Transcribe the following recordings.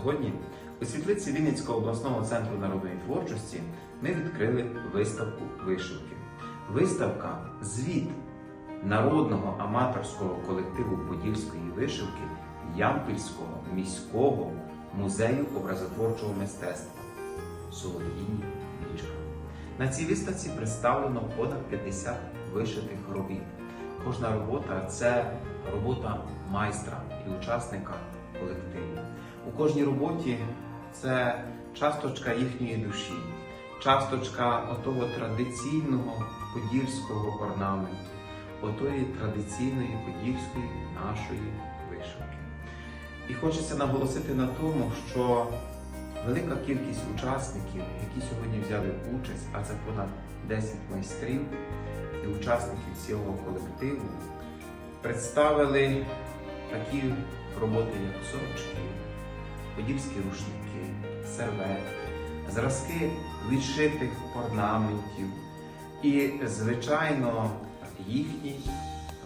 Сьогодні у світлиці Вінницького обласного центру народної творчості ми відкрили виставку вишивки. Виставка звіт народного аматорського колективу Подільської вишивки Ямпільського міського музею образотворчого мистецтва Солов'їні Вічка. На цій виставці представлено понад 50 вишитих робіт. Кожна робота це робота майстра і учасника колективу. У кожній роботі це часточка їхньої душі, часточка отого традиційного подільського орнаменту, отої традиційної подільської нашої вишивки. І хочеться наголосити на тому, що велика кількість учасників, які сьогодні взяли участь, а це понад 10 майстрів і учасників цього колективу, представили такі роботи, як сорочки, подільські рушники, серветки, зразки відшитих орнаментів і, звичайно, їхній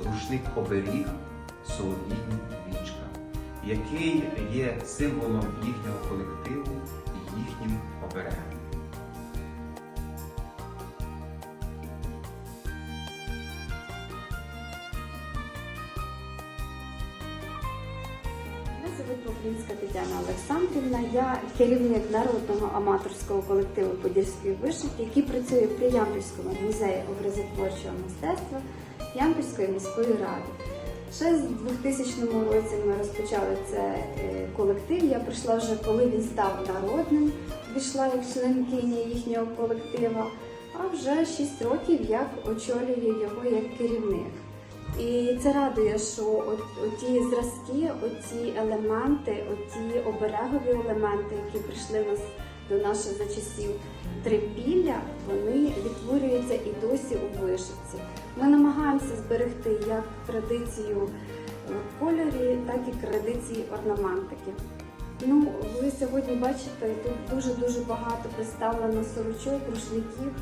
рушник оберіг Солов'їні Вічка, який є символом їхнього колективу і їхнім оберегом. Поплінська Олександрівна. Я керівник народного аматорського колективу Подільської вишивки, який працює при Ямпільському музеї образотворчого мистецтва Ямпільської міської ради. Ще з 2000 році ми розпочали це е, колектив. Я прийшла вже, коли він став народним, пішла як членкиня їхнього колектива. А вже 6 років як очолюю його як керівник. І це радує, що от, оті зразки, оті елементи, оті оберегові елементи, які прийшли нас до наших за часів трипілля, вони відтворюються і досі у вишивці. Ми намагаємося зберегти як традицію в кольорі, так і традиції орнаментики. Ну, ви сьогодні бачите, тут дуже-дуже багато представлено сорочок, рушників.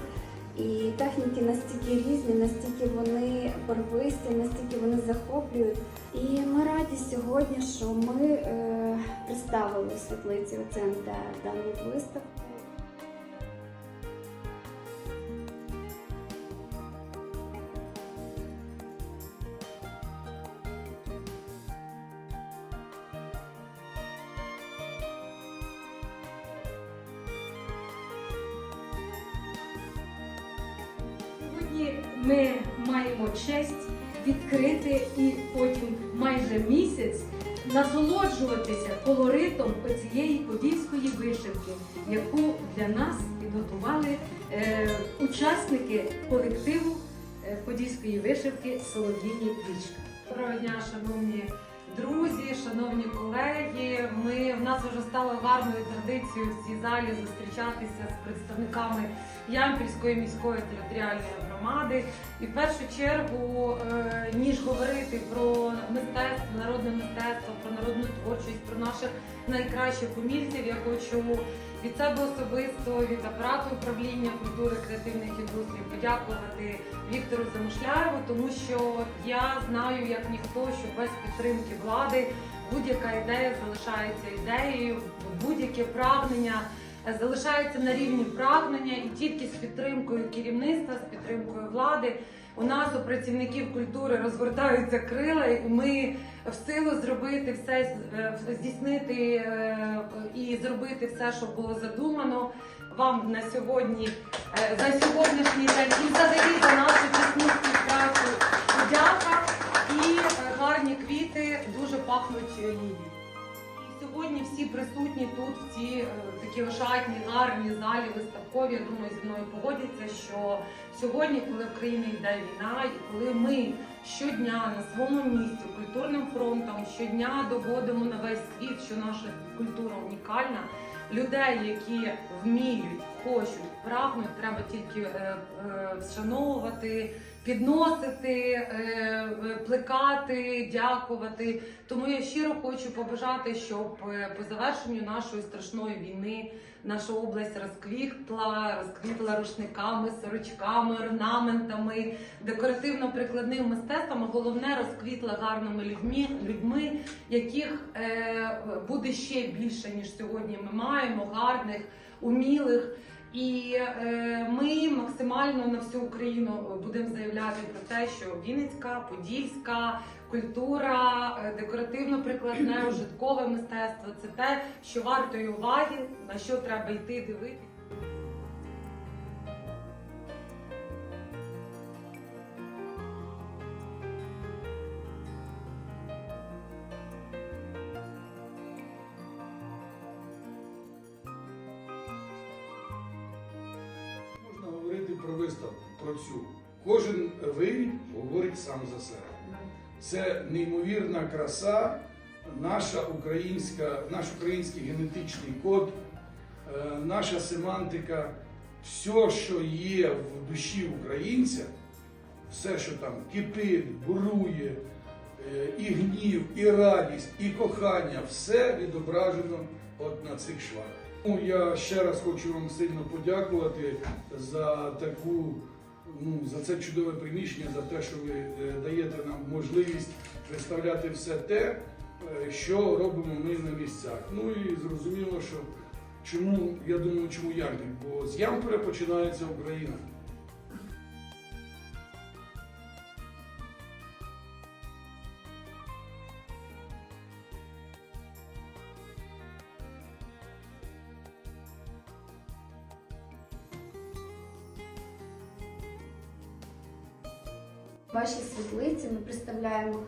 І техніки настільки різні, настільки вони барвисті, настільки вони захоплюють. І ми раді сьогодні, що ми е, представили у світлиці ОЦНТ дану виставку. Сьогодні ми маємо честь відкрити і потім майже місяць насолоджуватися колоритом цієї подільської вишивки, яку для нас підготували е, учасники колективу е, подільської вишивки Солов'їні Вічка. Доброго дня, шановні друзі, шановні колеги. Ми в нас вже стало гарною традицією в цій залі зустрічатися з представниками Ямпільської міської територіальної громади. І в першу чергу, е, ніж говорити про мистецтво, народне мистецтво, про народну творчість, про наших найкращих умільців, я хочу від себе особисто, від апарату управління культури креативних індустрій подякувати Віктору Замишляєву, тому що я знаю, як ніхто, що без підтримки влади будь-яка ідея залишається ідеєю, будь-яке прагнення залишається на рівні прагнення, і тільки з підтримкою керівництва, з підтримкою влади. У нас у працівників культури розгортаються крила, і ми в силу зробити все, е, здійснити е, і зробити все, що було задумано. Вам на сьогодні е, за сьогоднішній день і взагалі за нашу тісну співпрацю подяка і гарні квіти дуже пахнуть лілії. Сьогодні всі присутні тут в цій е, такі ошатні, гарні залі виставкові. Я думаю, зі мною погодяться, що сьогодні, коли в країні йде війна, і коли ми щодня на своєму місці культурним фронтом щодня доводимо на весь світ, що наша культура унікальна. Людей, які вміють, хочуть, прагнуть, треба тільки е, е, вшановувати, підносити, е, плекати, дякувати. Тому я щиро хочу побажати, щоб по завершенню нашої страшної війни наша область розквітла, розквітла рушниками, сорочками, орнаментами, декоративно-прикладним мистецтвом. а Головне розквітла гарними людьми, людьми, яких буде ще більше, ніж сьогодні ми маємо, гарних, умілих. І е, ми максимально на всю Україну будемо заявляти про те, що Вінницька, Подільська культура, е, декоративно-прикладне, ужиткове мистецтво це те, що вартої уваги, на що треба йти дивитися. Виставку, про цю. Кожен вид говорить сам за себе. Це неймовірна краса, наша українська, наш український генетичний код, е, наша семантика, все, що є в душі українця, все, що там кипить, бурує, е, і гнів, і радість, і кохання, все відображено от на цих швах. Ну, я ще раз хочу вам сильно подякувати за таку, ну, за це чудове приміщення, за те, що ви е, даєте нам можливість представляти все те, е, що робимо ми на місцях. Ну і зрозуміло, що чому, я думаю, чому Ямпіль, бо з ямпера починається Україна. Вашій світлиці ми представляємо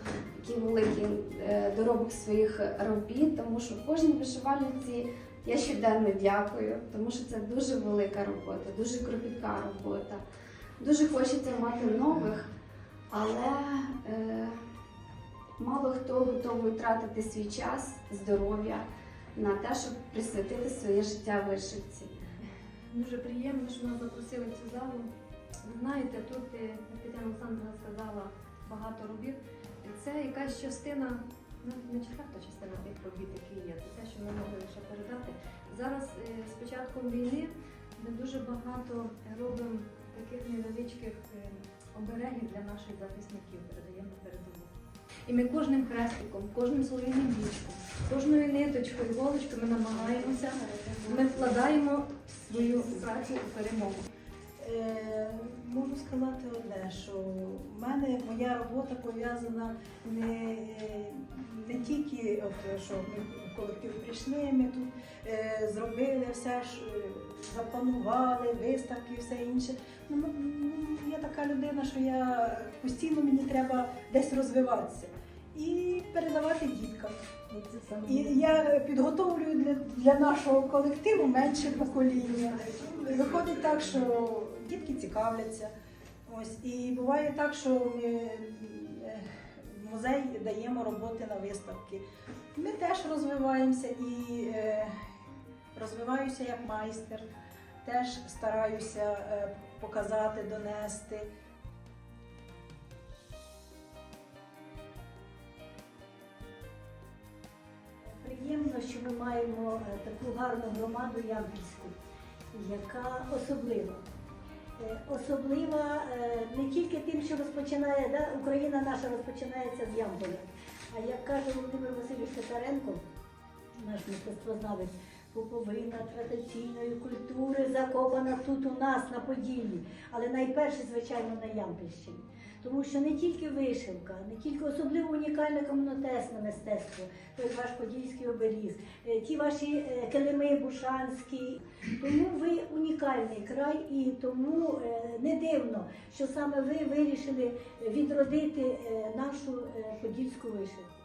такий великий е, доробок своїх робіт, тому що кожній вишивальниці я щоденно дякую, тому що це дуже велика робота, дуже кропітка робота. Дуже хочеться мати нових, але е, мало хто готовий тратити свій час, здоров'я на те, щоб присвятити своє життя вишивці. Дуже приємно, що нас запросили в цю залу. Ви знаєте, тут е, Тетяна Олександровна сказала багато робіт. Це якась частина, ну не четверта частина тих робіт, які є. Це те, що ми могли лише передати. Зараз е, з початком війни ми дуже багато робимо таких невеличких е, оберегів для наших захисників, передаємо передову. І ми кожним хрестиком, кожним солов'яним вічком, кожною ниточкою, голочкою ми намагаємося, ми вкладаємо свою працю у перемогу. Е, Можу сказати одне, що в мене моя робота пов'язана не, не тільки, от, що ми в колектив прийшли, ми тут е, зробили все, ж, е, запланували, виставки і все інше. Ну, ну, я така людина, що я постійно мені треба десь розвиватися і передавати діткам. І я підготовлюю для, для нашого колективу менше покоління. Виходить так, що дітки цікавляться. Ось і буває так, що ми е, в музей даємо роботи на виставки. Ми теж розвиваємося і е, розвиваюся як майстер, теж стараюся е, показати, донести. Приємно, що ми маємо е, таку гарну громаду Ямпільську, яка особлива. Е, Особлива е, не тільки тим, що розпочинає, да, Україна наша розпочинається з Ямполя. А як каже Володимир Васильович Татаренко, наш мистецтвознавець, Поповина традиційної культури закопана тут у нас на Поділлі, але найперше, звичайно, на Ямпільщині. Тому що не тільки вишивка, не тільки особливо унікальне комунотесне мистецтво, той ваш подільський оберіг, е, ті ваші е, килими бушанські. Тому ви унікальний край, і тому е, не дивно, що саме ви вирішили відродити нашу подільську вишивку.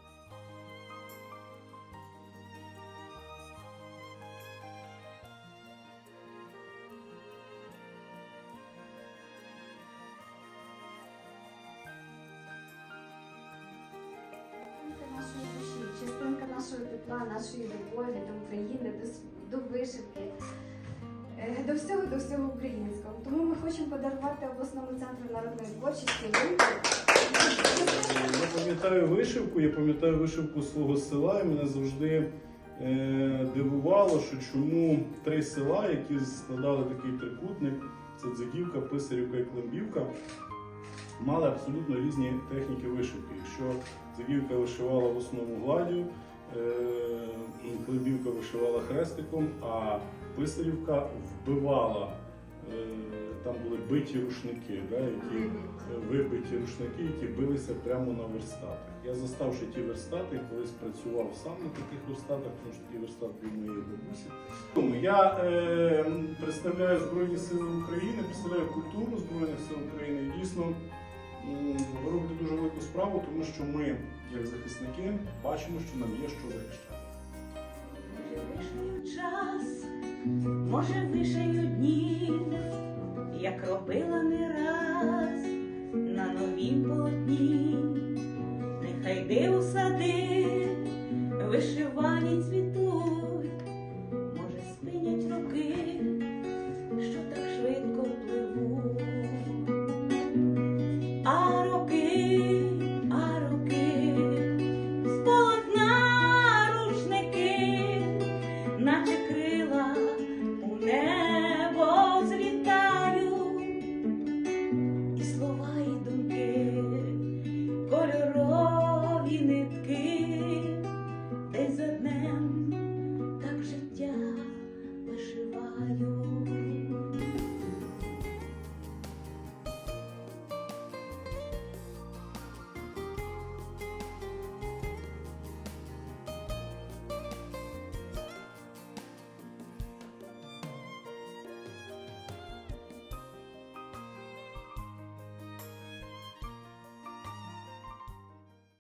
Нашого тепла, нашої любові до України, до, до вишивки, е, до всього, до всього українського. Тому ми хочемо подарувати обласному центру народної творчості. Я пам'ятаю вишивку, я пам'ятаю вишивку свого села, і мене завжди е, дивувало, що чому три села, які складали такий трикутник, це Дзигівка, Писарівка і Климбівка, мали абсолютно різні техніки вишивки. Якщо Дзигівка вишивала в основному гладдю, е, вишивала хрестиком, а писарівка вбивала. е, Там були биті рушники, да, які вибиті рушники, які билися прямо на верстатах. Я застав ще ті верстати, колись працював сам на таких верстатах, тому що такий верстат був моєї бабусі. Тому я е, представляю Збройні Сили України, представляю культуру Збройних сил України. Дійсно ви робите дуже велику справу, тому що ми, як захисники, бачимо, що нам є що захищати. Вишию час, може, вишають дні,